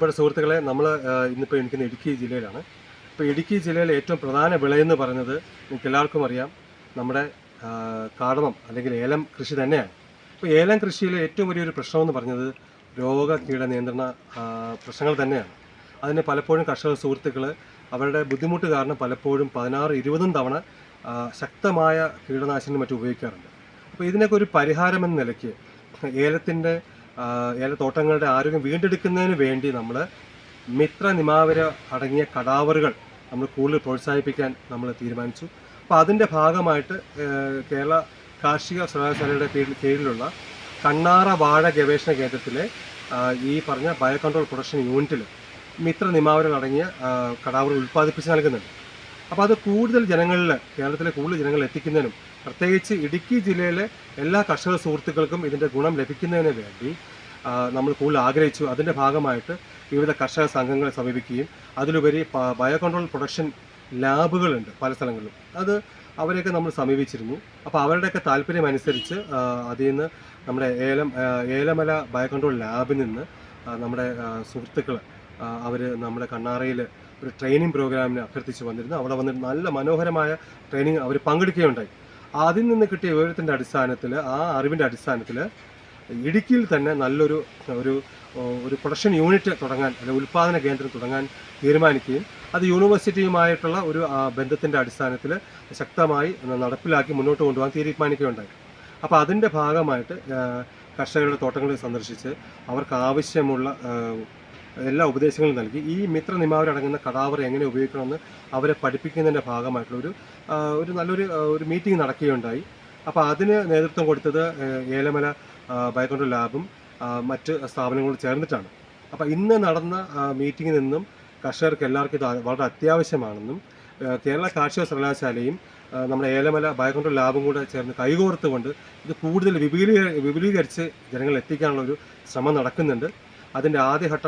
പ്രിയപ്പെട്ട സുഹൃത്തുക്കളെ നമ്മൾ ഇന്നിപ്പോൾ എനിക്കുന്ന ഇടുക്കി ജില്ലയിലാണ്. ഇപ്പോൾ ഇടുക്കി ജില്ലയിലെ ഏറ്റവും പ്രധാന വിളയെന്ന് പറയുന്നത് നിങ്ങൾക്ക് എല്ലാവർക്കും അറിയാം നമ്മുടെ കാടമം അല്ലെങ്കിൽ ഏലം കൃഷി തന്നെയാണ്. ഇപ്പോൾ ഏലം കൃഷിയിലെ ഏറ്റവും വലിയൊരു പ്രശ്നമെന്ന് പറഞ്ഞത് രോഗ കീട നിയന്ത്രണ പ്രശ്നങ്ങൾ തന്നെയാണ്. അതിന് പലപ്പോഴും കർഷക സുഹൃത്തുക്കൾ അവരുടെ ബുദ്ധിമുട്ട് കാരണം പലപ്പോഴും പതിനാറ് ഇരുപതും തവണ ശക്തമായ കീടനാശിനി മറ്റും ഉപയോഗിക്കാറുണ്ട്. അപ്പോൾ ഇതിനൊക്കെ ഒരു പരിഹാരമെന്ന നിലയ്ക്ക് ഏലത്തിന്റെ ഏലത്തോട്ടങ്ങളുടെ ആരോഗ്യം വീണ്ടെടുക്കുന്നതിന് വേണ്ടി നമ്മൾ മിത്ര നിമാവര അടങ്ങിയ കടാവറുകൾ നമ്മൾ കൂടുതൽ പ്രോത്സാഹിപ്പിക്കാൻ നമ്മൾ തീരുമാനിച്ചു. അപ്പോൾ അതിന്റെ ഭാഗമായിട്ട് കേരള കാർഷിക സർവകലാശാലയുടെ കീഴിലുള്ള കണ്ണാറ വാഴ ഗവേഷണ കേന്ദ്രത്തിലെ ഈ പറഞ്ഞ ബയോ കൺട്രോൾ പ്രൊഡക്ഷൻ യൂണിറ്റിൽ മിത്ര നിമാവരം അടങ്ങിയ കടാവറുകൾ ഉൽപ്പാദിപ്പിച്ച് നൽകുന്നുണ്ട്. അപ്പോൾ അത് കൂടുതൽ ജനങ്ങളിൽ കേരളത്തിലെ കൂടുതൽ ജനങ്ങളിൽ എത്തിക്കുന്നതിനും പ്രത്യേകിച്ച് ഇടുക്കി ജില്ലയിലെ എല്ലാ കർഷക സുഹൃത്തുക്കൾക്കും ഇതിന്റെ ഗുണം ലഭിക്കുന്നതിന് വേണ്ടി നമ്മൾ കൂടുതൽ ആഗ്രഹിച്ചു. അതിന്റെ ഭാഗമായിട്ട് വിവിധ കർഷക സംഘങ്ങളെ സമീപിക്കുകയും അതിലുപരി ബയോ കൺട്രോൾ പ്രൊഡക്ഷൻ ലാബുകളുണ്ട് പല സ്ഥലങ്ങളിലും. അത് അവരെയൊക്കെ നമ്മൾ സമീപിച്ചിരുന്നു. അപ്പോൾ അവരുടെയൊക്കെ താല്പര്യം അനുസരിച്ച് അതിൽ നിന്ന് നമ്മുടെ ഏലം ഏലമല ബയോ കൺട്രോൾ ലാബിൽ നിന്ന് നമ്മുടെ സുഹൃത്തുക്കൾ അവർ നമ്മുടെ കണ്ണാറയിൽ ഒരു ട്രെയിനിങ് പ്രോഗ്രാമിന് അഭ്യർത്ഥിച്ച് വന്നിരുന്നു. അവിടെ വന്നിട്ട് നല്ല മനോഹരമായ ട്രെയിനിങ് അവർ പങ്കെടുക്കുകയുണ്ടായി. അതിൽ നിന്ന് കിട്ടിയ വിവരത്തിന്റെ അടിസ്ഥാനത്തിൽ ആ അറിവിന്റെ അടിസ്ഥാനത്തിൽ ഇടുക്കിയിൽ തന്നെ നല്ലൊരു ഒരു ഒരു പ്രൊഡക്ഷൻ യൂണിറ്റ് തുടങ്ങാൻ അല്ലെങ്കിൽ ഉൽപ്പാദന കേന്ദ്രം തുടങ്ങാൻ തീരുമാനിക്കുകയും അത് യൂണിവേഴ്സിറ്റിയുമായിട്ടുള്ള ഒരു ബന്ധത്തിന്റെ അടിസ്ഥാനത്തിൽ ശക്തമായി നടപ്പിലാക്കി മുന്നോട്ട് കൊണ്ടുപോകാൻ തീരുമാനിക്കുകയുണ്ടായി. അപ്പോൾ അതിന്റെ ഭാഗമായിട്ട് കർഷകരുടെ തോട്ടങ്ങളിൽ സന്ദർശിച്ച് അവർക്ക് ആവശ്യമുള്ള എല്ലാ ഉപദേശങ്ങളും നൽകി. ഈ മിത്ര നിമാവരടങ്ങുന്ന കടാവർ എങ്ങനെ ഉപയോഗിക്കണമെന്ന് അവരെ പഠിപ്പിക്കുന്നതിന്റെ ഭാഗമായിട്ടുള്ള ഒരു ഒരു നല്ലൊരു ഒരു മീറ്റിംഗ് നടക്കുകയുണ്ടായി. അപ്പോൾ അതിന് നേതൃത്വം കൊടുത്തത് ഏലമല ബയോകൺട്രോൾ ലാബും മറ്റ് സ്ഥാപനങ്ങളും ചേർന്നിട്ടാണ്. അപ്പോൾ ഇന്ന് നടന്ന മീറ്റിംഗിൽ നിന്നും കർഷകർക്ക് എല്ലാവർക്കും ഇത് വളരെ അത്യാവശ്യമാണെന്നും കേരള കാർഷിക സർവകലാശാലയും നമ്മുടെ ഏലമല ബയോകൺട്രോൾ ലാബും കൂടെ ചേർന്ന് കൈകോർത്തുകൊണ്ട് ഇത് കൂടുതൽ വിപുലീക വിപുലീകരിച്ച് ജനങ്ങളിൽ എത്തിക്കാനുള്ള ഒരു ശ്രമം നടക്കുന്നുണ്ട്. അതിന്റെ ആദ്യഘട്ട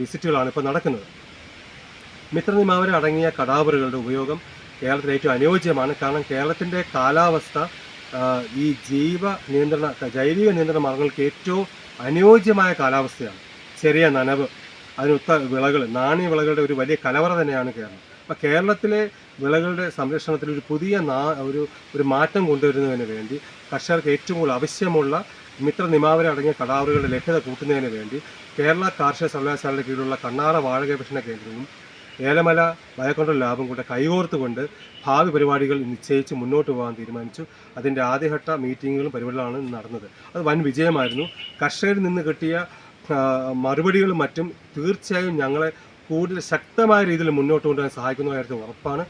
വിസിറ്റുകളാണ് ഇപ്പോൾ നടക്കുന്നത്. മിത്രനിമാവര അടങ്ങിയ കടാവറുകളുടെ ഉപയോഗം കേരളത്തിൽ ഏറ്റവും അനുയോജ്യമാണ്. കാരണം കേരളത്തിന്റെ കാലാവസ്ഥ ഈ ജൈവ നിയന്ത്രണ ജൈവിക നിയന്ത്രണ മാർഗങ്ങൾക്ക് ഏറ്റവും അനുയോജ്യമായ കാലാവസ്ഥയാണ്. ചെറിയ നനവ് അതിനൊത്ത വിളകൾ നാണ്യ വിളകളുടെ ഒരു വലിയ കലവറ തന്നെയാണ് കേരളം. അപ്പോൾ കേരളത്തിലെ വിളകളുടെ സംരക്ഷണത്തിൽ ഒരു പുതിയ നാ ഒരു ഒരു മാറ്റം കൊണ്ടുവരുന്നതിന് വേണ്ടി കർഷകർക്ക് ഏറ്റവും കൂടുതൽ ആവശ്യമുള്ള മിത്ര നിമാവര അടങ്ങിയ കടാവറുകളുടെ ലഭ്യത കൂട്ടുന്നതിന് വേണ്ടി കേരള കാർഷിക സർവകലാശാലയുടെ കീഴിലുള്ള കണ്ണാറ വാഴ ഗവേഷണ കേന്ദ്രവും ഏലമല ബയോകൺട്രോൾ ലാബും കൂടെ കൈകോർത്തുകൊണ്ട് ഭാവി പരിപാടികൾ നിശ്ചയിച്ച് മുന്നോട്ട് പോകാൻ തീരുമാനിച്ചു. അതിന്റെ ആദ്യഘട്ട മീറ്റിങ്ങുകളും പരിപാടികളാണ് നടന്നത്. അത് വൻ വിജയമായിരുന്നു. കർഷകരിൽ നിന്ന് കിട്ടിയ മറുപടികളും മറ്റും തീർച്ചയായും ഞങ്ങളെ കൂടുതൽ ശക്തമായ രീതിയിൽ മുന്നോട്ട് കൊണ്ടുപോകാൻ സഹായിക്കുന്ന കാര്യത്തിൽ ഉറപ്പാണ്.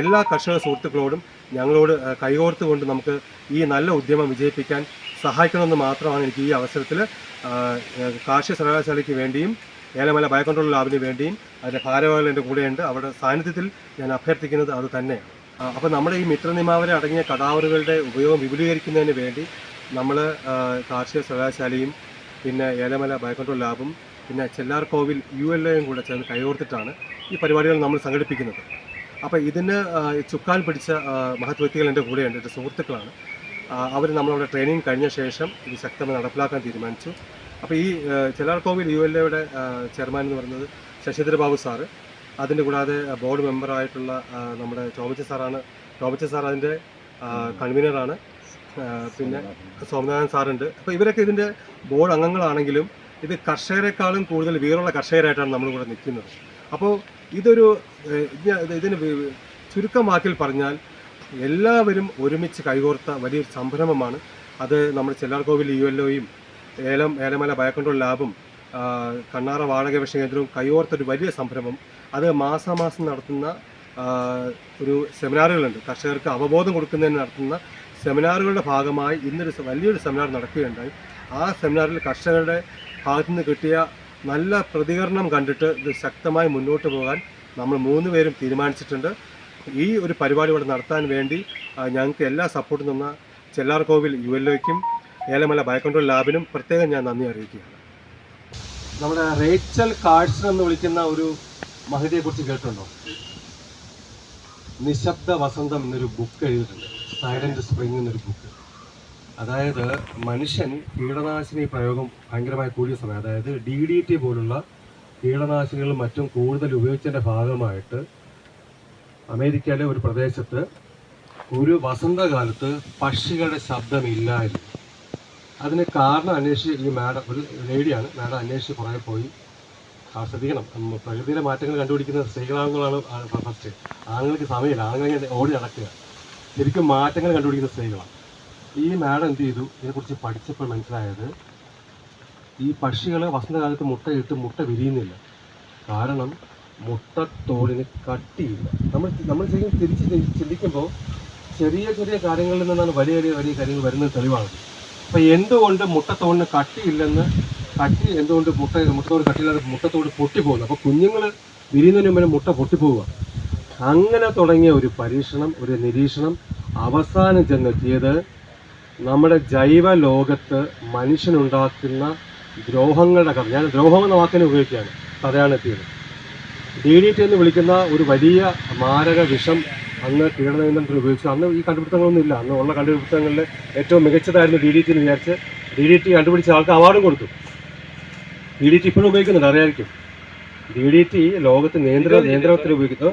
എല്ലാ കർഷക സുഹൃത്തുക്കളോടും ഞങ്ങളോട് കൈകോർത്തുകൊണ്ട് നമുക്ക് ഈ നല്ല ഉദ്യമം വിജയിപ്പിക്കാൻ സഹായിക്കണമെന്ന് മാത്രമാണ് എനിക്ക് ഈ അവസരത്തിൽ കാർഷിക സർവകലാശാലയ്ക്ക് വേണ്ടിയും ഏലമല ബയോകൺട്രോൾ ലാബിന് വേണ്ടിയും അതിന്റെ ഭാരവാഹികൾ എന്റെ കൂടെയുണ്ട്. അവരുടെ സാന്നിധ്യത്തിൽ ഞാൻ അഭ്യർത്ഥിക്കുന്നത് അത് തന്നെയാണ്. അപ്പോൾ നമ്മുടെ ഈ മിത്രനിമാവര അടങ്ങിയ കടാവറുകളുടെ ഉപയോഗം വിപുലീകരിക്കുന്നതിന് വേണ്ടി നമ്മൾ കാർഷിക സർവകലാശാലയും പിന്നെ ഏലമല ബയോകൺട്രോൾ ലാബും പിന്നെ ചെല്ലാർ കോവിൽ യു എൽ എയും കൂടെ ചേർന്ന് കൈകോർത്തിട്ടാണ് ഈ പരിപാടികൾ നമ്മൾ സംഘടിപ്പിക്കുന്നത്. അപ്പോൾ ഇതിന് ചുക്കാൻ പിടിച്ച മഹത് വ്യക്തികൾ എന്റെ കൂടെയുണ്ട്. എന്റെ സുഹൃത്തുക്കളാണ്. അവർ നമ്മളവിടെ ട്രെയിനിങ് കഴിഞ്ഞ ശേഷം ഇത് ശക്തമായി നടപ്പിലാക്കാൻ തീരുമാനിച്ചു. അപ്പോൾ ഈ ആ, കോവിൽ യു എൽ എയുടെ ചെയർമാൻ എന്ന് പറയുന്നത് ശശിധര ബാബു സാറ്. അതിന്റെ കൂടാതെ ബോർഡ് മെമ്പറായിട്ടുള്ള നമ്മുടെ ടോമിച്ച സാറാണ്. ടോമിച്ച സാർ അതിന്റെ കൺവീനറാണ് പിന്നെ സോമനാഥൻ സാറുണ്ട്. അപ്പോൾ ഇവരൊക്കെ ഇതിന്റെ ബോർഡ് അംഗങ്ങളാണെങ്കിലും ഇത് കർഷകരെക്കാളും കൂടുതൽ വീറുള്ള കർഷകരായിട്ടാണ് നമ്മൾ ഇവിടെ നിൽക്കുന്നത്. അപ്പോൾ ഇതൊരു ഇതിന് ചുരുക്കം വാക്കിൽ പറഞ്ഞാൽ എല്ലാവരും ഒരുമിച്ച് കൈകോർത്ത വലിയൊരു സംരംഭമാണ്. അത് നമ്മുടെ ചെല്ലാർകോവിൽ യു എൽ ഒയും ഏലം ഏലമല ബയോകൺട്രോൾ ലാബും കണ്ണാറ വാഴ ഗവേഷണ കേന്ദ്രവും കൈകോർത്ത ഒരു വലിയ സംരംഭം. അത് മാസാമാസം നടത്തുന്ന ഒരു സെമിനാറുകളുണ്ട്. കർഷകർക്ക് അവബോധം കൊടുക്കുന്നതിന് നടത്തുന്ന സെമിനാറുകളുടെ ഭാഗമായി ഇന്നൊരു വലിയൊരു സെമിനാർ നടക്കുകയുണ്ടായി. ആ സെമിനാറിൽ കർഷകരുടെ ഭാഗത്തു നിന്ന് കിട്ടിയ നല്ല പ്രതികരണം കണ്ടിട്ട് ഇത് ശക്തമായി മുന്നോട്ട് പോകാൻ നമ്മൾ മൂന്ന് പേരും തീരുമാനിച്ചിട്ടുണ്ട്. ഈ ഒരു പരിപാടി ഇവിടെ നടത്താൻ വേണ്ടി ഞങ്ങൾക്ക് എല്ലാ സപ്പോർട്ടും തന്ന ചെല്ലാർകോവിൽ യു എൽ ഒയ്ക്കും ഏലമല ബയോകൺട്രോൾ ലാബിനും പ്രത്യേകം ഞാൻ നന്ദി അറിയിക്കുകയാണ്. നമ്മുടെ റേച്ചൽ കാഴ്സൺ എന്ന് വിളിക്കുന്ന ഒരു മഹിതയെക്കുറിച്ച് കേട്ടിട്ടുണ്ടോ? നിശബ്ദ വസന്തം എന്നൊരു ബുക്ക് എഴുതിയിട്ടുണ്ട്. സൈലന്റ് സ്പ്രിംഗ് എന്നൊരു ബുക്ക് അതായത് മനുഷ്യൻ കീടനാശിനി പ്രയോഗം ഭയങ്കരമായി കൂടിയ സമയം അതായത് ഡി ഡി ടി പോലുള്ള കീടനാശിനികളും മറ്റും കൂടുതൽ ഉപയോഗിച്ചതിന്റെ ഭാഗമായിട്ട് അമേരിക്കയിലെ ഒരു പ്രദേശത്ത് ഒരു വസന്തകാലത്ത് പക്ഷികളുടെ ശബ്ദമില്ലായിരുന്നു. അതിന് കാരണം അന്വേഷിച്ച് ഈ മാഡം ഒരു ലേഡിയാണ് മാഡം അന്വേഷിച്ച് കുറേ പോയി. ശ്രദ്ധിക്കണം. പ്രകൃതിയിലെ മാറ്റങ്ങൾ കണ്ടുപിടിക്കുന്ന സ്ത്രീകളാണെന്നുള്ളതാണ് ഫസ്റ്റ്. ആണുങ്ങൾക്ക് സമയമില്ല. ആണുങ്ങൾ ഓടി നടക്കുക. ശരിക്കും മാറ്റങ്ങൾ കണ്ടുപിടിക്കുന്ന സ്ത്രീകളാണ്. ഈ മാഡം എന്ത് ചെയ്തു? ഇതിനെക്കുറിച്ച് പഠിച്ചപ്പോൾ മനസ്സിലായത് ഈ പക്ഷികൾ വസന്തകാലത്ത് മുട്ടയിട്ട് മുട്ട വിരിയുന്നില്ല. കാരണം മുട്ടത്തോടിന് കട്ടിയില്ല. നമ്മൾ നമ്മൾ ശരിക്കും തിരിച്ച് ചിന്തിക്കുമ്പോൾ ചെറിയ ചെറിയ കാര്യങ്ങളിൽ നിന്നാണ് വലിയ വലിയ വലിയ കാര്യങ്ങൾ വരുന്നത് തെളിവാണ്. അപ്പോൾ എന്തുകൊണ്ട് മുട്ടത്തോടിന് കട്ടിയില്ലെന്ന് കട്ടി എന്തുകൊണ്ട് മുട്ട മുട്ടത്തോട് കട്ടിയില്ലാതെ മുട്ടത്തോട് പൊട്ടിപ്പോകുന്നു? അപ്പോൾ കുഞ്ഞുങ്ങൾ വിരിയുന്നതിന് മുമ്പേ മുട്ട പൊട്ടിപ്പോവുക. അങ്ങനെ തുടങ്ങിയ ഒരു പരീക്ഷണം ഒരു നിരീക്ഷണം അവസാനം ചെന്നെത്തിയത് നമ്മുടെ ജൈവ ലോകത്ത് മനുഷ്യനുണ്ടാക്കുന്ന ദ്രോഹങ്ങളുടെ കഥ. ഞാൻ ദ്രോഹം എന്ന വാക്കിനെ ഉപയോഗിക്കുകയാണ്. കഥയാണ് എത്തിയത്. ഡി ഡി എന്ന് വിളിക്കുന്ന ഒരു വലിയ മാരക വിഷം അന്ന് കീടനിയന്ത്രണത്തിൽ ഉപയോഗിച്ചു. അന്ന് ഈ കണ്ടുപിടുത്തങ്ങളൊന്നും ഇല്ല. അന്ന് ഉള്ള കണ്ടുപിടുത്തങ്ങളിൽ ഏറ്റവും മികച്ചതായിരുന്നു ഡി ഡി ടി എന്ന് വിചാരിച്ച് ഡി ഡി ടി കണ്ടുപിടിച്ച ആൾക്ക് അവാർഡും കൊടുത്തു. ഡി ഡി ടി ഇപ്പോഴും ഉപയോഗിക്കുന്നുണ്ട്. അറിയായിരിക്കും. ഡി ഡി ടി ലോകത്ത് നിയന്ത്ര നിയന്ത്രണത്തിൽ ഉപയോഗിക്കുന്നു.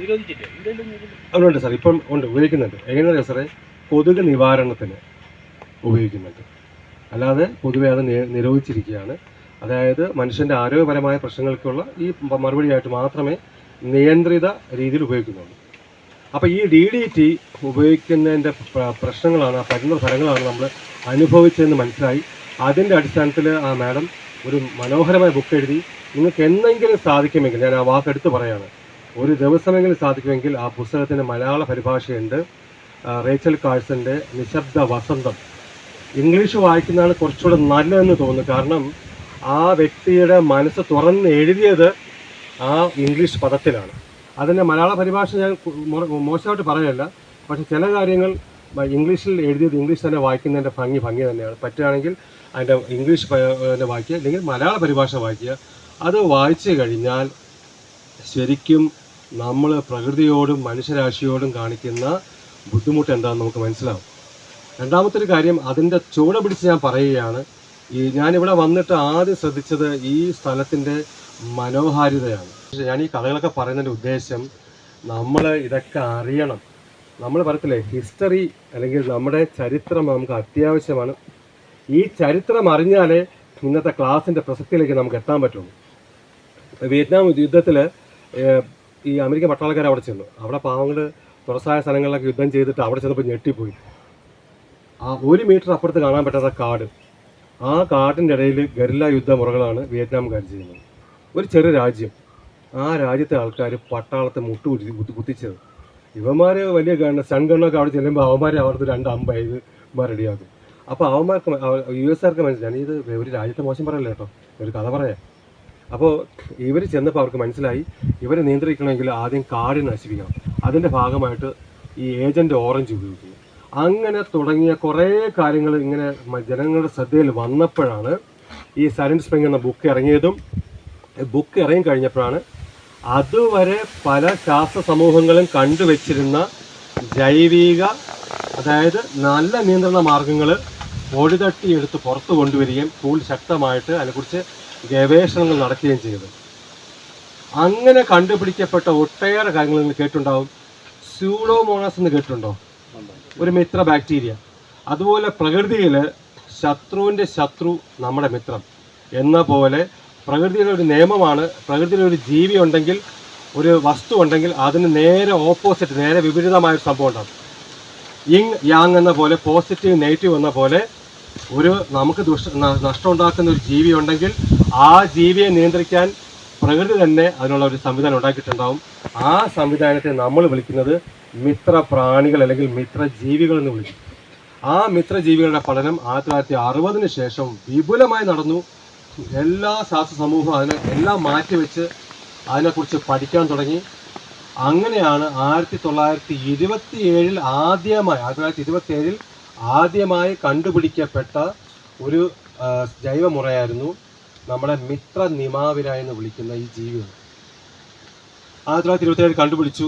അതുണ്ട് സാർ ഇപ്പം ഉണ്ട് ഉപയോഗിക്കുന്നുണ്ട്. എങ്ങനെയാണ് സാറേ? കൊതുക് നിവാരണത്തിന് ഉപയോഗിക്കുന്നുണ്ട്. അല്ലാതെ പൊതുവെ അത് നിരോധിച്ചിരിക്കുകയാണ്. അതായത് മനുഷ്യന്റെ ആരോഗ്യപരമായ പ്രശ്നങ്ങൾക്കുള്ള ഈ മറുപടിയായിട്ട് മാത്രമേ നിയന്ത്രിത രീതിയിൽ ഉപയോഗിക്കുന്നുള്ളൂ. അപ്പോൾ ഈ ഡി ഡി ടി ഉപയോഗിക്കുന്നതിന്റെ പ്രശ്നങ്ങളാണ് ആ പരിണത ഫലങ്ങളാണ് നമ്മൾ അനുഭവിച്ചതെന്ന് മനസ്സിലായി. അതിന്റെ അടിസ്ഥാനത്തിൽ ആ മാഡം ഒരു മനോഹരമായ ബുക്ക് എഴുതി. നിങ്ങൾക്ക് എന്തെങ്കിലും സാധിക്കുമെങ്കിൽ ഞാൻ ആ വാക്കെടുത്ത് പറയാണ്. ഒരു ദിവസമെങ്കിലും സാധിക്കുമെങ്കിൽ ആ പുസ്തകത്തിന്റെ മലയാള പരിഭാഷയുണ്ട് റേച്ചൽ കാഴ്സന്റെ നിശബ്ദ വസന്തം. ഇംഗ്ലീഷ് വായിക്കുന്നതാണ് കുറച്ചുകൂടെ നല്ലതെന്ന് തോന്നുന്നു. കാരണം ആ വ്യക്തിയുടെ മനസ്സ് തുറന്ന് എഴുതിയത് ആ ഇംഗ്ലീഷ് പദത്തിലാണ്. അതിന്റെ മലയാള പരിഭാഷ ഞാൻ മോശമായിട്ട് പറയല്ല. പക്ഷെ ചില കാര്യങ്ങൾ ഇംഗ്ലീഷിൽ എഴുതിയത് ഇംഗ്ലീഷ് തന്നെ വായിക്കുന്നതിന്റെ ഭംഗി ഭംഗി തന്നെയാണ്. പറ്റുകയാണെങ്കിൽ അതിന്റെ ഇംഗ്ലീഷ് തന്നെ വായിക്കുക. അല്ലെങ്കിൽ മലയാള പരിഭാഷ വായിക്കുക. അത് വായിച്ചു കഴിഞ്ഞാൽ ശരിക്കും നമ്മൾ പ്രകൃതിയോടും മനുഷ്യരാശിയോടും കാണിക്കുന്ന ബുദ്ധിമുട്ട് എന്താണെന്ന് നമുക്ക് മനസ്സിലാവും. രണ്ടാമത്തെ ഒരു കാര്യം അതിന്റെ ചുവട പിടിച്ച് ഞാൻ പറയുകയാണ്. ഈ ഞാനിവിടെ വന്നിട്ട് ആദ്യം ശ്രദ്ധിച്ചത് ഈ സ്ഥലത്തിന്റെ മനോഹാരിതയാണ്. ഞാൻ ഈ കഥകളൊക്കെ പറയുന്നതിന്റെ ഉദ്ദേശം നമ്മൾ ഇതൊക്കെ അറിയണം. നമ്മൾ പറയത്തില്ലേ ഹിസ്റ്ററി അല്ലെങ്കിൽ നമ്മുടെ ചരിത്രം നമുക്ക് അത്യാവശ്യമാണ്. ഈ ചരിത്രം അറിഞ്ഞാലേ ഇന്നത്തെ ക്ലാസ്സിന്റെ പ്രസക്തിയിലേക്ക് നമുക്ക് എത്താൻ പറ്റുള്ളൂ. വിയറ്റ്നാം യുദ്ധത്തിൽ ഈ അമേരിക്കൻ പട്ടാളക്കാർ അവിടെ ചെന്നു. അവിടെ പാവങ്ങൾ തുറസായ സ്ഥലങ്ങളിലൊക്കെ യുദ്ധം ചെയ്തിട്ട് അവിടെ ചെന്നപ്പോൾ ഞെട്ടിപ്പോയി. ആ ഒരു മീറ്റർ അപ്പുറത്ത് കാണാൻ പറ്റാത്ത കാട്. ആ കാട്ടിന്റെ ഇടയിൽ ഗറില്ല യുദ്ധമുറകളാണ് വിയറ്റ്നാംകാർ ചെയ്യുന്നത് ഒരു ചെറിയ രാജ്യം. ആ രാജ്യത്തെ ആൾക്കാർ പട്ടാളത്തെ മുട്ടു കുത്തി കുത്തി- കുത്തിച്ചത്. ഇവന്മാർ വലിയ ഗണ്ണ സൺ ഗണ്ണൊക്കെ അവിടെ ചെല്ലുമ്പോൾ അവന്മാരെ അവിടുത്തെ രണ്ട് അമ്പത് ഇവന്മാർ അപ്പോൾ അവന്മാർക്ക് യു എസ് ആർക്ക് മനസ്സിലായി. ഇത് ഒരു രാജ്യത്തെ മോശം പറയല്ലേ കേട്ടോ? ഒരു കഥ പറയാം. അപ്പോൾ ഇവർ ചെന്നപ്പോൾ അവർക്ക് മനസ്സിലായി. ഇവരെ നിയന്ത്രിക്കണമെങ്കിൽ ആദ്യം കാടിനെ നശിപ്പിക്കണം. അതിന്റെ ഭാഗമായിട്ട് ഈ ഏജന്റ് ഓറഞ്ച് ഉപയോഗിക്കുന്നു. അങ്ങനെ തുടങ്ങിയ കുറേ കാര്യങ്ങൾ ഇങ്ങനെ ജനങ്ങളുടെ ശ്രദ്ധയിൽ വന്നപ്പോഴാണ് ഈ സൈലൻസ് സ്പ്രിംഗ് എന്ന ബുക്ക് ഇറങ്ങിയതും. ബുക്ക് ഇറങ്ങി കഴിഞ്ഞപ്പോഴാണ് അതുവരെ പല ശാസ്ത്ര സമൂഹങ്ങളും കണ്ടുവച്ചിരുന്ന ജൈവിക അതായത് നല്ല നിയന്ത്രണ മാർഗങ്ങൾ ഒഴിതട്ടിയെടുത്ത് പുറത്തു കൊണ്ടുവരികയും കൂടുതൽ ശക്തമായിട്ട് അതിനെക്കുറിച്ച് ഗവേഷണങ്ങൾ നടക്കുകയും ചെയ്തു. അങ്ങനെ കണ്ടുപിടിക്കപ്പെട്ട ഒട്ടേറെ കാര്യങ്ങൾ നിങ്ങൾ കേട്ടിട്ടുണ്ടാവും. സ്യൂഡോമോണസ് എന്ന് കേട്ടിട്ടുണ്ടോ? ഒരു മിത്ര ബാക്ടീരിയ. അതുപോലെ പ്രകൃതിയിൽ ശത്രുവിന്റെ ശത്രു നമ്മുടെ മിത്രം. എന്ന പോലെ പ്രകൃതിയിലെ ഒരു നിയമമാണ് പ്രകൃതിയിൽ ഒരു ജീവി ഉണ്ടെങ്കിൽ ഒരു വസ്തു ഉണ്ടെങ്കിൽ അതിന് നേരെ ഓപ്പോസിറ്റ് നേരെ വിപരീതമായ ഒരു സംഭവം ഉണ്ടാകും ഇങ് യാങ് എന്ന പോലെ പോസിറ്റീവ് നെഗറ്റീവ് എന്ന പോലെ ഒരു നമുക്ക് ദുഷ് നഷ്ടമുണ്ടാക്കുന്ന ഒരു ജീവി ഉണ്ടെങ്കിൽ ആ ജീവിയെ നിയന്ത്രിക്കാൻ പ്രകൃതി തന്നെ അതിനുള്ള ഒരു സംവിധാനം ഉണ്ടാക്കിയിട്ടുണ്ടാവും. ആ സംവിധാനത്തെ നമ്മൾ വിളിക്കുന്നത് മിത്ര പ്രാണികൾ അല്ലെങ്കിൽ മിത്ര ജീവികൾ എന്ന് വിളിക്കും. ആ മിത്ര ജീവികളുടെ പഠനം ആയിരത്തി തൊള്ളായിരത്തി അറുപതിന് ശേഷം വിപുലമായി നടന്നു. എല്ലാ ശാസ്ത്ര സമൂഹവും അതിനെ എല്ലാം മാറ്റിവെച്ച് അതിനെക്കുറിച്ച് പഠിക്കാൻ തുടങ്ങി. അങ്ങനെയാണ് ആയിരത്തി തൊള്ളായിരത്തി ഇരുപത്തി ഏഴിൽ ആദ്യമായി ആയിരത്തി തൊള്ളായിരത്തി ഇരുപത്തി ഏഴിൽ ആദ്യമായി കണ്ടുപിടിക്കപ്പെട്ട ഒരു ജൈവമുറയായിരുന്നു നമ്മുടെ മിത്ര നിമാവിര എന്ന് വിളിക്കുന്ന ഈ ജീവികൾ. ആയിരത്തി തൊള്ളായിരത്തി ഇരുപത്തി ഏഴ് കണ്ടുപിടിച്ചു.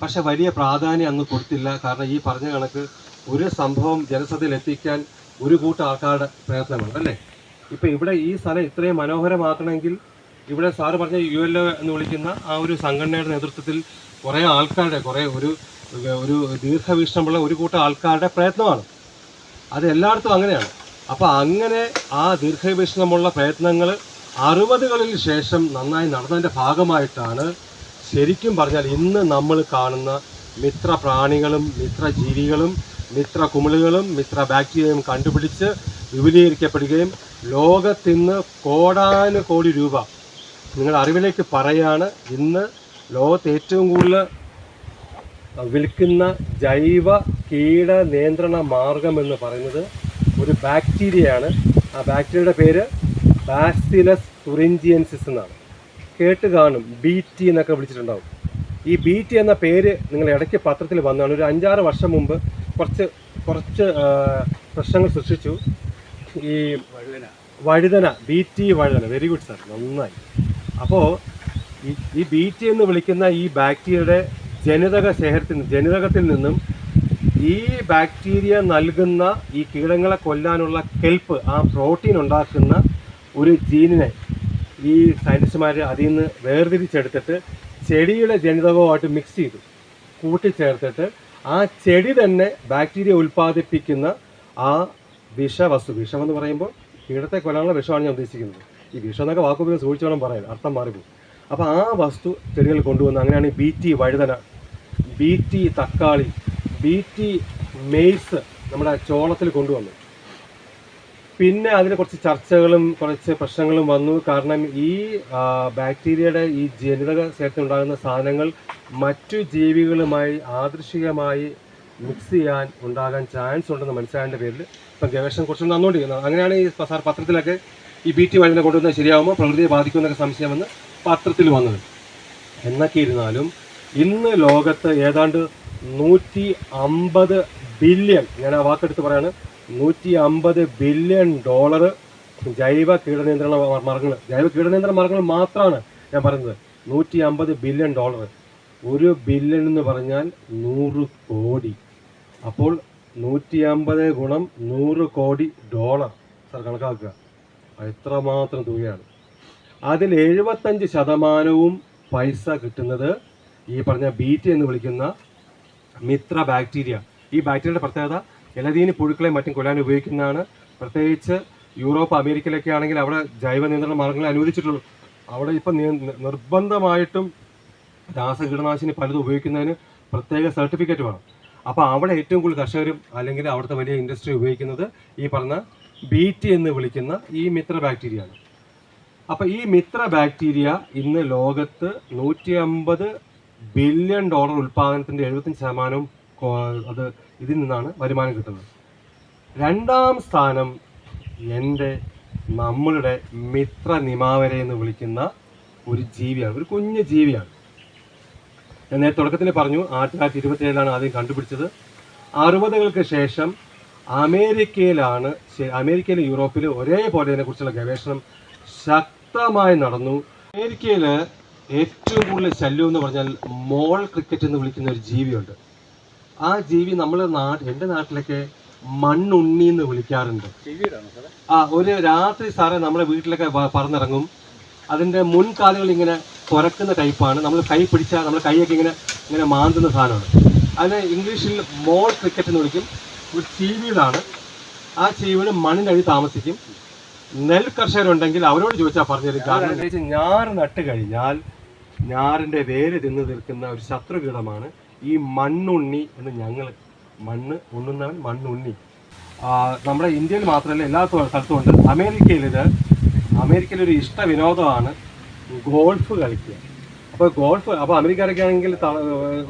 പക്ഷെ വലിയ പ്രാധാന്യം അന്ന് കൊടുത്തില്ല. കാരണം ഈ പറഞ്ഞ കണക്ക് ഒരു സംഭവം ജനശ്രദ്ധയിൽ എത്തിക്കാൻ ഒരു കൂട്ടം ആൾക്കാരുടെ പ്രയത്നമാണ് അല്ലേ? ഇപ്പം ഇവിടെ ഈ സ്ഥലം ഇത്രയും മനോഹരമാക്കണമെങ്കിൽ ഇവിടെ സാറ് പറഞ്ഞ യു എൽ എന്ന് വിളിക്കുന്ന ആ ഒരു സംഘടനയുടെ നേതൃത്വത്തിൽ കുറേ ആൾക്കാരുടെ കുറേ ഒരു ഒരു ദീർഘവീക്ഷണമുള്ള ഒരു കൂട്ടം ആൾക്കാരുടെ പ്രയത്നമാണ്. അത് എല്ലായിടത്തും അങ്ങനെയാണ്. അപ്പോൾ അങ്ങനെ ആ ദീർഘവീക്ഷണമുള്ള പ്രയത്നങ്ങൾ അറുപതുകളിൽ ശേഷം നന്നായി നടന്നതിന്റെ ഭാഗമായിട്ടാണ് ശരിക്കും പറഞ്ഞാൽ ഇന്ന് നമ്മൾ കാണുന്ന മിത്ര പ്രാണികളും മിത്ര ജീവികളും മിത്ര കുമിളുകളും മിത്ര ബാക്ടീരിയയും കണ്ടുപിടിച്ച് വിപുലീകരിക്കപ്പെടുകയും ലോകത്തിന്ന് കോടാനു കോടി രൂപ നിങ്ങളുടെ അറിവിലേക്ക് പറയാണ്. ഇന്ന് ലോകത്ത് ഏറ്റവും കൂടുതൽ വിൽക്കുന്ന ജൈവ കീട നിയന്ത്രണ മാർഗം എന്ന് പറയുന്നത് ഒരു ബാക്ടീരിയയാണ്. ആ ബാക്ടീരിയയുടെ പേര് ബാസിലസ് തുറിഞ്ചിയൻസിസ് എന്നാണ്. കേട്ട് കാണും. ബി ടി എന്നൊക്കെ വിളിച്ചിട്ടുണ്ടാവും. ഈ ബി ടി എന്ന പേര് നിങ്ങൾ ഇടയ്ക്ക് പത്രത്തിൽ വന്നതാണ് ഒരു അഞ്ചാറ് വർഷം മുമ്പ് കുറച്ച് കുറച്ച് പ്രശ്നങ്ങൾ സൃഷ്ടിച്ചു. ഈ വഴുതന. ബി ടി വഴുതന. വെരി ഗുഡ് സാർ നന്നായി. അപ്പോൾ ഈ ഈ ബി ടി എന്ന് വിളിക്കുന്ന ഈ ബാക്ടീരിയയുടെ ജനിതക ശേഖരത്തിൽ ജനിതകത്തിൽ നിന്നും ഈ ബാക്ടീരിയ നൽകുന്ന ഈ കീടങ്ങളെ കൊല്ലാനുള്ള കെൽപ്പ് ആ പ്രോട്ടീൻ ഉണ്ടാക്കുന്ന ഒരു ജീനിനെ ഈ സയന്റിസ്റ്റുമാർ അതിൽ നിന്ന് വേർതിരിച്ചെടുത്തിട്ട് ചെടിയുടെ ജനിതകവുമായിട്ട് മിക്സ് ചെയ്തു കൂട്ടിച്ചേർത്തിട്ട് ആ ചെടി തന്നെ ബാക്ടീരിയ ഉൽപ്പാദിപ്പിക്കുന്ന ആ വിഷവസ്തു വിഷം എന്ന് പറയുമ്പോൾ കീടത്തെ കൊല്ലാനുള്ള വിഷമാണ് ഞാൻ ഉദ്ദേശിക്കുന്നത്. ഈ വിഷം എന്നൊക്കെ വാക്കുപോലും സൂക്ഷിച്ചു വേണം പറയാൻ അർത്ഥം മാറിപ്പോകും. അപ്പോൾ ആ വസ്തു ചെടികൾ കൊണ്ടുവന്ന് അങ്ങനെയാണ് ബി ടി വഴുതന ബി ടി തക്കാളി ബി ടി മെയ്സ് നമ്മുടെ ചോളത്തിൽ കൊണ്ടുവന്നു. പിന്നെ അതിന് കുറച്ച് ചർച്ചകളും കുറച്ച് പ്രശ്നങ്ങളും വന്നു. കാരണം ഈ ബാക്ടീരിയയുടെ ഈ ജനിതക ഉണ്ടാകുന്ന സാധനങ്ങൾ മറ്റു ജീവികളുമായി ആദർശികമായി മിക്സ് ചെയ്യാൻ ഉണ്ടാകാൻ ചാൻസ് ഉണ്ടെന്ന് മനസ്സിലായതിന്റെ പേരിൽ ഇപ്പം ഗവേഷണം കുറച്ച് നടന്നുകൊണ്ടിരിക്കുന്നത് അങ്ങനെയാണ് ഈ സാർ പത്രത്തിലൊക്കെ ഈ ബി ടി വഴുതന കൊണ്ടുവന്നാൽ ശരിയാകുമ്പോൾ പ്രകൃതിയെ ബാധിക്കുമെന്നൊക്കെ സംശയമെന്ന് പത്രത്തിൽ വന്നത്. എന്നൊക്കെ ഇരുന്നാലും ഇന്ന് ലോകത്ത് ഏതാണ്ട് നൂറ്റി അമ്പത് ബില്യൺ ഞാൻ ആ വാക്കെടുത്ത് പറയാണ് നൂറ്റി അമ്പത് ബില്യൺ ഡോളർ ജൈവ കീടനിയന്ത്രണ മാർഗങ്ങൾ ജൈവ കീടനിയന്ത്രണ മാർഗങ്ങൾ മാത്രമാണ് ഞാൻ പറയുന്നത്. നൂറ്റി അമ്പത് ബില്യൺ ഡോളർ. ഒരു ബില്യൺ എന്ന് പറഞ്ഞാൽ നൂറ് കോടി. അപ്പോൾ നൂറ്റി അമ്പത് ഗുണം നൂറ് കോടി ഡോളർ. സാർ കണക്കാക്കുക. എത്രമാത്രം തുകയാണ്. അതിൽ എഴുപത്തഞ്ച് ശതമാനവും പൈസ കിട്ടുന്നത് ഈ പറഞ്ഞ ബീറ്റ് എന്ന് വിളിക്കുന്ന മിത്ര ബാക്ടീരിയ. ഈ ബാക്ടീരിയയുടെ പ്രത്യേകത ഇലതീനി പുഴുക്കളെ മറ്റും കൊല്ലാൻ ഉപയോഗിക്കുന്നതാണ്. പ്രത്യേകിച്ച് യൂറോപ്പ് അമേരിക്കയിലൊക്കെ ആണെങ്കിൽ അവിടെ ജൈവ നിയന്ത്രണ മാർഗങ്ങളെ അനുവദിച്ചിട്ടുള്ളൂ. അവിടെ ഇപ്പം നിർബന്ധമായിട്ടും രാസകീടനാശിനി പലതും ഉപയോഗിക്കുന്നതിന് പ്രത്യേക സർട്ടിഫിക്കറ്റ് വേണം. അപ്പോൾ അവിടെ ഏറ്റവും കൂടുതൽ കർഷകരും അല്ലെങ്കിൽ അവിടുത്തെ വലിയ ഇൻഡസ്ട്രി ഉപയോഗിക്കുന്നത് ഈ പറഞ്ഞ ബീറ്റി എന്ന് വിളിക്കുന്ന ഈ മിത്ര ബാക്ടീരിയയാണ്. അപ്പോൾ ഈ മിത്ര ബാക്ടീരിയ ഇന്ന് ലോകത്ത് നൂറ്റി ബില്യൺ ഡോളർ ഉൽപ്പാദനത്തിന്റെ എഴുപത്തഞ്ച് ശതമാനവും അത് ഇതിൽ നിന്നാണ് വരുമാനം കിട്ടുന്നത്. രണ്ടാം സ്ഥാനം എന്റെ നമ്മളുടെ മിത്ര നിമാവരെ എന്ന് വിളിക്കുന്ന ഒരു ജീവിയാണ്. ഒരു കുഞ്ഞു ജീവിയാണ്. ഞാൻ നേരത്തെ തുടക്കത്തിൽ പറഞ്ഞു ആയിരത്തി തൊള്ളായിരത്തി ഇരുപത്തി ഏഴിലാണ് ആദ്യം കണ്ടുപിടിച്ചത്. അറുപതുകൾക്ക് ശേഷം അമേരിക്കയിലാണ് അമേരിക്കയിലും യൂറോപ്പിലും ഒരേപോലെ ഇതിനെക്കുറിച്ചുള്ള ഗവേഷണം ശക്തമായി നടന്നു. അമേരിക്കയിൽ ഏറ്റവും കൂടുതൽ ശല്യം എന്ന് പറഞ്ഞാൽ മോൾ ക്രിക്കറ്റ് എന്ന് വിളിക്കുന്ന ഒരു ജീവിയുണ്ട്. ആ ജീവി നമ്മുടെ നാട് എന്റെ നാട്ടിലൊക്കെ മണ്ണുണ്ണി എന്ന് വിളിക്കാറുണ്ട്. ആ ഒരു രാത്രി സാറേ നമ്മുടെ വീട്ടിലൊക്കെ പറന്നിറങ്ങും. അതിന്റെ മുൻകാലുകൾ ഇങ്ങനെ തുറക്കുന്ന ടൈപ്പാണ്. നമ്മൾ കൈ പിടിച്ചാൽ നമ്മൾ കൈയൊക്കെ ഇങ്ങനെ ഇങ്ങനെ മാന്തുന്ന സാധനമാണ്. അതിനെ ഇംഗ്ലീഷിൽ മോൾ ക്രിക്കറ്റ് എന്ന് വിളിക്കും. ഒരു ചീവിയിലാണ് ആ ചീവിയിൽ മണ്ണിനടി താമസിക്കും. നെൽ കർഷകരുണ്ടെങ്കിൽ അവരോട് ചോദിച്ചാൽ പറഞ്ഞുതരും കാരണം എന്താ ഞാറ് നട്ട് കഴിഞ്ഞാൽ ഞാറിന്റെ വേര് തിന്നു തീർക്കുന്ന ഒരു ശത്രുകീടമാണ് ഈ മണ്ണുണ്ണി എന്ന് ഞങ്ങൾ മണ്ണ് ഉണ്ണുന്നവൻ മണ്ണുണ്ണി. നമ്മുടെ ഇന്ത്യയിൽ മാത്രമല്ല എല്ലാ സ്ഥലത്തും ഉണ്ട്. അമേരിക്കയിൽ ഇത് അമേരിക്കയിൽ ഒരു ഇഷ്ട വിനോദമാണ് ഗോൾഫ് കളിക്കുക. അപ്പോൾ ഗോൾഫ് അപ്പോൾ അമേരിക്കയിലൊക്കെ ആണെങ്കിൽ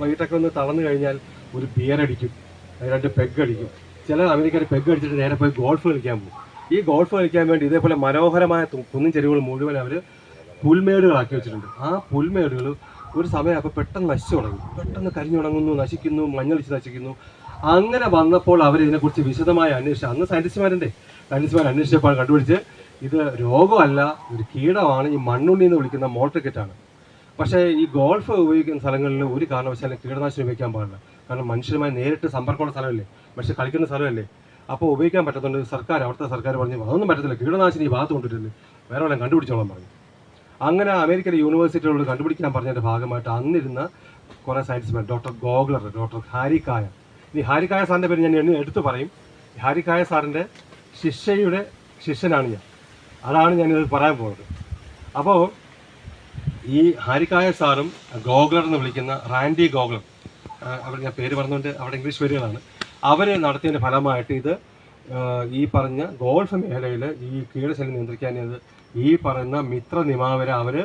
വൈകിട്ടൊക്കെ ഒന്ന് തളർന്നു കഴിഞ്ഞാൽ ഒരു ബിയർ അടിക്കും രണ്ട് പെഗ് അടിക്കും. ചില അമേരിക്കയിൽ പെഗ് അടിച്ചിട്ട് നേരെ പോയി ഗോൾഫ് കളിക്കാൻ പോകും. ഈ ഗോൾഫ് കളിക്കാൻ വേണ്ടി ഇതേപോലെ മനോഹരമായ കുന്നിൻ ചെരുവുകൾ മുഴുവൻ അവർ പുൽമേടുകളാക്കി വെച്ചിട്ടുണ്ട്. ആ പുൽമേടുകൾ ഒരു സമയം അപ്പോൾ പെട്ടെന്ന് നശിച്ചു തുടങ്ങി. പെട്ടെന്ന് കരിഞ്ഞു തുടങ്ങുന്നു നശിക്കുന്നു മഞ്ഞളിച്ച് നശിക്കുന്നു. അങ്ങനെ വന്നപ്പോൾ അവർ ഇതിനെക്കുറിച്ച് വിശദമായി അന്വേഷിച്ചു. അന്ന് സയന്റിസ്റ്റുമാരുണ്ട് സയന്റിസ്റ്റുമാർ അന്വേഷിച്ചപ്പോൾ കണ്ടുപിടിച്ച് ഇത് രോഗമല്ല ഒരു കീടമാണ്. ഈ മണ്ണുണ്ണി എന്ന് വിളിക്കുന്ന മോട്ടർക്കെറ്റാണ് പക്ഷേ ഈ ഗോൾഫ് ഉപയോഗിക്കുന്ന സ്ഥലങ്ങളിൽ ഒരു കാരണവശാലും കീടനാശിനി ഉപയോഗിക്കാൻ പാടില്ല. കാരണം മനുഷ്യരുമായി നേരിട്ട് സമ്പർക്കമുള്ള സ്ഥലമല്ലേ? മനുഷ്യർ കളിക്കുന്ന സ്ഥലമല്ലേ? അപ്പോൾ ഉപയോഗിക്കാൻ പറ്റത്തുണ്ട് സർക്കാർ അവിടുത്തെ സർക്കാർ പറഞ്ഞു അതൊന്നും പറ്റത്തില്ല കീടനാശിനി ഭാഗത്ത് കൊണ്ടിട്ടില്ല വേറെ വല്ലതും കണ്ടുപിടിച്ചോളാൻ പറഞ്ഞു. അങ്ങനെ അമേരിക്കൻ യൂണിവേഴ്സിറ്റികളോട് കണ്ടുപിടിക്കാൻ പറഞ്ഞതിന്റെ ഭാഗമായിട്ട് അന്നിരുന്ന കുറേ സയൻസ്മാൻ ഡോക്ടർ ഗോഗ്ലർ ഡോക്ടർ ഹാരിക്കായ. ഇനി ഹാരിക്കായ സാറിന്റെ പേര് ഞാൻ എന്നെ എടുത്തു പറയും. ഹാരിക്കായ സാറിന്റെ ശിഷ്യയുടെ ശിഷ്യനാണ് ഞാൻ. അതാണ് ഞാനിത് പറയാൻ പോകുന്നത്. അപ്പോൾ ഈ ഹാരിക്കായ സാറും ഗോഗ്ലർ എന്ന് വിളിക്കുന്ന റാൻഡി ഗോഗ്ലർ അവരുടെ ഞാൻ പേര് പറഞ്ഞുകൊണ്ട് അവിടെ ഇംഗ്ലീഷ് പേരുകളാണ്. അവർ നടത്തിയതിന്റെ ഫലമായിട്ട് ഇത് ഈ പറഞ്ഞ ഗോൾഫ് മേഖലയിൽ ഈ കീടശല്യം നിയന്ത്രിക്കാൻ ഇത് ഈ പറയുന്ന മിത്ര നിമാവര അവർ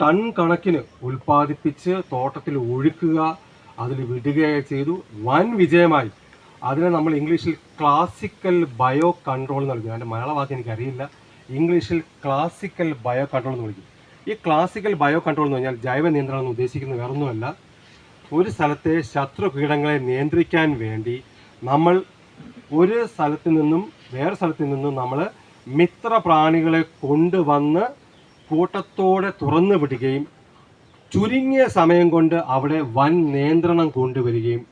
ടൺ കണക്കിന് ഉൽപ്പാദിപ്പിച്ച് തോട്ടത്തിൽ ഒഴുക്കുക അതിൽ വിടുകയൊക്കെ ചെയ്തു. വൻ വിജയമായി. അതിനെ നമ്മൾ ഇംഗ്ലീഷിൽ ക്ലാസിക്കൽ ബയോ കൺട്രോൾ എന്ന് വിളിക്കും അതിന്റെ മലയാള വാക്ക് എനിക്കറിയില്ല. ഇംഗ്ലീഷിൽ ക്ലാസിക്കൽ ബയോ കൺട്രോൾ എന്ന് വിളിക്കും ഈ ക്ലാസിക്കൽ ബയോ കൺട്രോൾ എന്ന് പറഞ്ഞാൽ ജൈവ നിയന്ത്രണം എന്ന് ഉദ്ദേശിക്കുന്നത് വേറൊന്നുമല്ല. ഒരു സ്ഥലത്തെ ശത്രു കീടങ്ങളെ നിയന്ത്രിക്കാൻ വേണ്ടി നമ്മൾ ഒരു സ്ഥലത്ത് നിന്നും വേറെ സ്ഥലത്ത് നിന്നും നമ്മൾ മിത്ര പ്രാണികളെ കൊണ്ടുവന്ന് കൂട്ടത്തോടെ തുറന്നു വിടുകയും ചുരുങ്ങിയ സമയം കൊണ്ട് അവിടെ വൻ നിയന്ത്രണം കൊണ്ടുവരികയും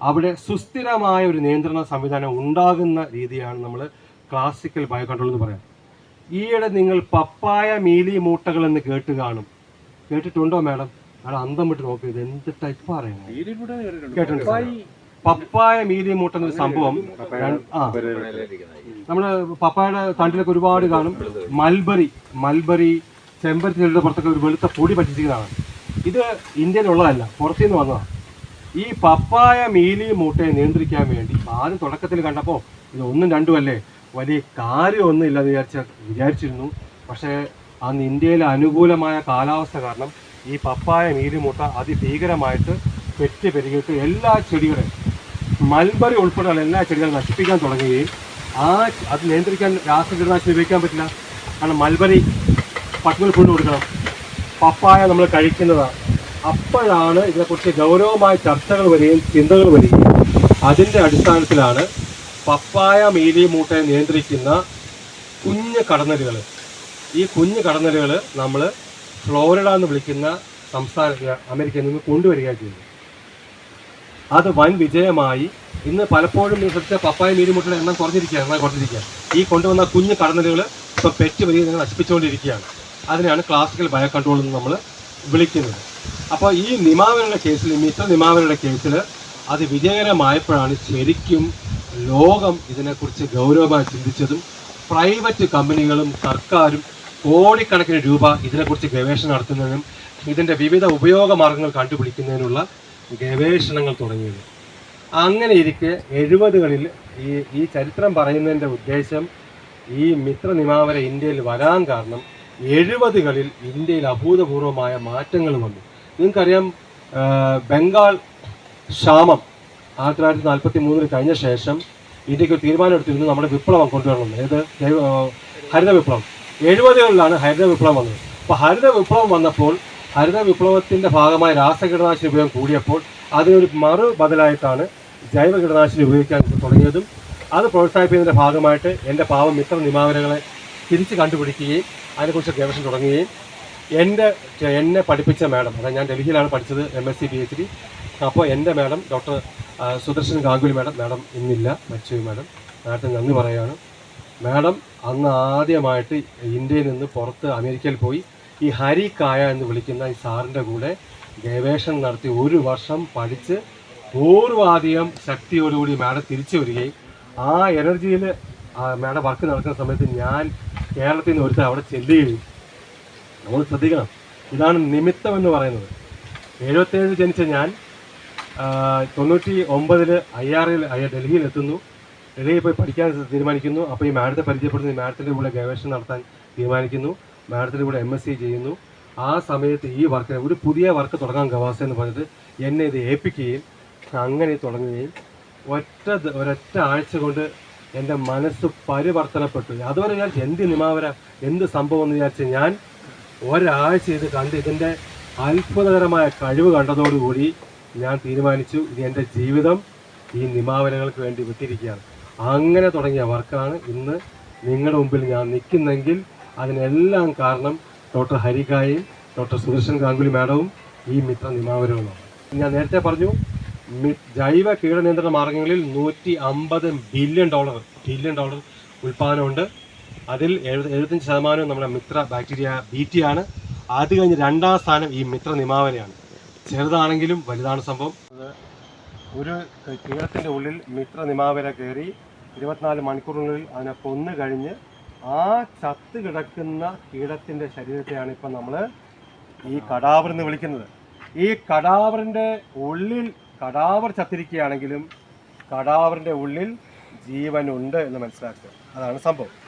അവിടെ സുസ്ഥിരമായ ഒരു നിയന്ത്രണ സംവിധാനം ഉണ്ടാകുന്ന രീതിയാണ് നമ്മൾ ക്ലാസിക്കൽ ബയോ കൺട്രോൾ എന്ന് പറയാം ഈയിടെ നിങ്ങൾ പപ്പായ മീലി മൂട്ടകൾ എന്ന് കേട്ട് കാണും. കേട്ടിട്ടുണ്ടോ മാഡം? മാഡം അന്തം വിട്ട് നോക്കി ഇത് എന്ത് ടൈപ്പ് പറയുന്നത്? കേട്ടിട്ടുണ്ട്. പപ്പായ. മീലി മൂട്ട ഒരു സംഭവം. ആ. നമ്മൾ പപ്പായയുടെ തണ്ടിലൊക്കെ ഒരുപാട് കാണും. മൽബറി മൽബറി ചെമ്പരത്തി ചെടിയുടെ പുറത്തൊക്കെ ഒരു വെളുത്ത പൊടി പറ്റിച്ചിരിക്കുന്നതാണ് ഇത് ഇന്ത്യയിലുള്ളതല്ല പുറത്തുനിന്ന് വന്നതാണ് ഈ പപ്പായ മീലി മൂട്ടയെ നിയന്ത്രിക്കാൻ വേണ്ടി ആദ്യം തുടക്കത്തിൽ കണ്ടപ്പോൾ ഇത് ഒന്നും രണ്ടും അല്ലേ? വലിയ കാര്യമൊന്നും ഇല്ലെന്ന് വിചാരിച്ച വിചാരിച്ചിരുന്നു. പക്ഷേ അന്ന് ഇന്ത്യയിലെ അനുകൂലമായ കാലാവസ്ഥ കാരണം ഈ പപ്പായ മീലിമുട്ട അതിഭീകരമായിട്ട് പെറ്റ് പെരുകിയിട്ട് എല്ലാ ചെടികളെയും മൽബറി ഉൾപ്പെടെയുള്ള എല്ലാ ചെടികളും നശിപ്പിക്കാൻ തുടങ്ങുകയും ആ അത് നിയന്ത്രിക്കാൻ രാസകീടനാശിനി ഉപയോഗിക്കാൻ പറ്റില്ല. കാരണം മൽബറി പട്ടുകൾ കൊണ്ടു കൊടുക്കണം. പപ്പായ നമ്മൾ കഴിക്കുന്നതാണ്. അപ്പോഴാണ് ഇതിനെക്കുറിച്ച് ഗൗരവമായ ചർച്ചകൾ വരികയും ചിന്തകൾ വരികയും അതിന്റെ അടിസ്ഥാനത്തിലാണ് പപ്പായ മീലി മൂട്ടയെ നിയന്ത്രിക്കുന്ന കുഞ്ഞ് കടന്നലുകൾ. ഈ കുഞ്ഞ് കടന്നലുകൾ നമ്മൾ ഫ്ലോറിഡ എന്ന് വിളിക്കുന്ന സംസ്ഥാനത്തിന് അമേരിക്കയിൽ നിന്ന് കൊണ്ടുവരികയാണ് ചെയ്തത്. അത് വൻ വിജയമായി. ഇന്ന് പലപ്പോഴും ഈ ശ്രദ്ധിച്ച പപ്പായ മീരുമുട്ടയുടെ എണ്ണം കുറഞ്ഞിരിക്കുകയാണ് എണ്ണം കുറഞ്ഞിരിക്കുകയാണ്. ഈ കൊണ്ടുവന്ന കുഞ്ഞു കടന്നലുകൾ ഇപ്പോൾ പെറ്റ് വലിയ നിങ്ങൾ നശിപ്പിച്ചുകൊണ്ടിരിക്കുകയാണ്. അതിനാണ് ക്ലാസിക്കൽ ബയോ കൺട്രോൾ എന്ന് നമ്മൾ വിളിക്കുന്നത്. അപ്പോൾ ഈ നിമാവനയുടെ കേസിൽ മിസ്റ്റർ നിമാവനയുടെ കേസിൽ അത് വിജയകരമായപ്പോഴാണ് ശരിക്കും ലോകം ഇതിനെക്കുറിച്ച് ഗൗരവമായി ചിന്തിച്ചതും പ്രൈവറ്റ് കമ്പനികളും സർക്കാരും കോടിക്കണക്കിന് രൂപ ഇതിനെക്കുറിച്ച് ഗവേഷണം നടത്തുന്നതിനും ഇതിന്റെ വിവിധ ഉപയോഗ മാർഗങ്ങൾ കണ്ടുപിടിക്കുന്നതിനുള്ള ഗവേഷണങ്ങൾ തുടങ്ങിയത്. അങ്ങനെ ഇരിക്കെ എഴുപതുകളിൽ ഈ ഈ ചരിത്രം പറയുന്നതിന്റെ ഉദ്ദേശം ഈ മിത്ര നിമാവര ഇന്ത്യയിൽ വരാൻ കാരണം എഴുപതുകളിൽ ഇന്ത്യയിൽ അഭൂതപൂർവമായ മാറ്റങ്ങൾ വന്നു. നിങ്ങൾക്കറിയാം ബംഗാൾ ക്ഷാമം ആയിരത്തി തൊള്ളായിരത്തി നാൽപ്പത്തി മൂന്നിൽ കഴിഞ്ഞ ശേഷം ഇന്ത്യയ്ക്ക് ഒരു നമ്മുടെ വിപ്ലവം കൊണ്ടുവരണം. ഏത്? ഹരിത വിപ്ലവം എഴുപതുകളിലാണ് ഹരിത വിപ്ലവം വന്നത്. അപ്പോൾ ഹരിത വിപ്ലവം വന്നപ്പോൾ ഹരിത വിപ്ലവത്തിന്റെ ഭാഗമായി രാസകീടനാശിനി ഉപയോഗം കൂടിയപ്പോൾ അതിനൊരു മറു ബദലായിട്ടാണ് ജൈവ കീടനാശിനി ഉപയോഗിക്കാൻ തുടങ്ങിയതും അത് പ്രോത്സാഹിപ്പിക്കുന്നതിന്റെ ഭാഗമായിട്ട് എന്റെ പാവം മിത്ര നിമാവനകളെ തിരിച്ച് കണ്ടുപിടിക്കുകയും അതിനെക്കുറിച്ച് ഗവേഷണം തുടങ്ങുകയും എന്റെ എന്നെ പഠിപ്പിച്ച മാഡം അതായത് ഞാൻ ഡൽഹിയിലാണ് പഠിച്ചത് M S C P H D അപ്പോൾ എന്റെ madam doctor Sudarshan Ganguly madam madam ഇന്നില്ല മരിച്ചു മാഡം. മാഡത്തിന് നന്ദി പറയുകയാണ്. മാഡം അന്ന് ആദ്യമായിട്ട് ഇന്ത്യയിൽ നിന്ന് പുറത്ത് അമേരിക്കയിൽ പോയി ഈ ഹരി കായ എന്ന് വിളിക്കുന്ന ഈ സാറിന്റെ കൂടെ ഗവേഷണം നടത്തി ഒരു വർഷം പഠിച്ച് പൂർവാധികം ശക്തിയോടുകൂടി മാഡം തിരിച്ചു വരികയും ആ എനർജിയിൽ മാഡം വർക്ക് നടക്കുന്ന സമയത്ത് ഞാൻ കേരളത്തിൽ നിന്ന് ഒരുത്തർ അവിടെ ചെല്ലുകയും നമ്മൾ ശ്രദ്ധിക്കണം. ഇതാണ് നിമിത്തം എന്ന് പറയുന്നത്. എഴുപത്തേഴ് ജനിച്ച ഞാൻ തൊണ്ണൂറ്റി ഒമ്പതിൽ ഐ ആറിൽ ഡൽഹിയിൽ എത്തുന്നു. ഡൽഹിയിൽ പോയി പഠിക്കാൻ തീരുമാനിക്കുന്നു. അപ്പോൾ ഈ മാഡത്തെ പരിചയപ്പെടുന്ന മാഡത്തിന്റെ കൂടെ ഗവേഷണം നടത്താൻ തീരുമാനിക്കുന്നു. മാഡത്തിന്റെ കൂടെ എം എസ് സി ചെയ്യുന്നു. ആ സമയത്ത് ഈ വർക്ക് ഒരു പുതിയ വർക്ക് തുടങ്ങാൻ ഗവാസ എന്ന് പറഞ്ഞിട്ട് എന്നെ ഇത് ഏൽപ്പിക്കുകയും അങ്ങനെ തുടങ്ങുകയും ഒറ്റ ഒരൊറ്റ ആഴ്ച കൊണ്ട് എന്റെ മനസ്സ് പരിവർത്തനപ്പെട്ടു. അതുവരെ ഞാൻ എന്ത് നിമാവര എന്ത് സംഭവം എന്ന് വിചാരിച്ച് ഞാൻ ഒരാഴ്ച ഇത് കണ്ട് ഇതിന്റെ അത്ഭുതകരമായ കഴിവ് കണ്ടതോടുകൂടി ഞാൻ തീരുമാനിച്ചു. ഇത് എന്റെ ജീവിതം ഈ നിമാവനങ്ങൾക്ക് വേണ്ടി വിട്ടിരിക്കുകയാണ്. അങ്ങനെ തുടങ്ങിയ വർക്കാണ് ഇന്ന് നിങ്ങളുടെ മുമ്പിൽ ഞാൻ നിൽക്കുന്നെങ്കിൽ അതിനെല്ലാം കാരണം ഡോക്ടർ ഹരികായും ഡോക്ടർ സുദർശൻ ഗാംഗുലി മാഡവും ഈ മിത്ര നിമാവരവുമാണ് ഞാൻ നേരത്തെ പറഞ്ഞു ജൈവ കീടനിയന്ത്രണ മാർഗങ്ങളിൽ നൂറ്റി അമ്പത് ബില്യൺ ഡോളർ ബില്യൺ ഡോളർ ഉൽപ്പാദനമുണ്ട്. അതിൽ എഴുപ- എഴുപത്തഞ്ച് ശതമാനവും നമ്മുടെ മിത്ര ബാക്ടീരിയ ബീറ്റിയാണ് അത് കഴിഞ്ഞ് രണ്ടാം സ്ഥാനം ഈ മിത്ര നിമാവലയാണ് ചെറുതാണെങ്കിലും വലുതാണ് സംഭവം. ഒരു കീടത്തിന്റെ ഉള്ളിൽ മിത്ര നിമാവല കയറി ഇരുപത്തിനാല് മണിക്കൂറിനുള്ളിൽ അതിനെ കൊന്നു കഴിഞ്ഞ് ആ ചത്ത് കിടക്കുന്ന കീടത്തിന്റെ ശരീരത്തെയാണ് ഇപ്പം നമ്മൾ ഈ കടാവർ എന്ന് വിളിക്കുന്നത്. ഈ കടാവറിന്റെ ഉള്ളിൽ കടാവർ ചത്തിരിക്കുകയാണെങ്കിലും കടാവറിന്റെ ഉള്ളിൽ ജീവനുണ്ട് എന്ന് മനസ്സിലാക്കുക. അതാണ് സംഭവം.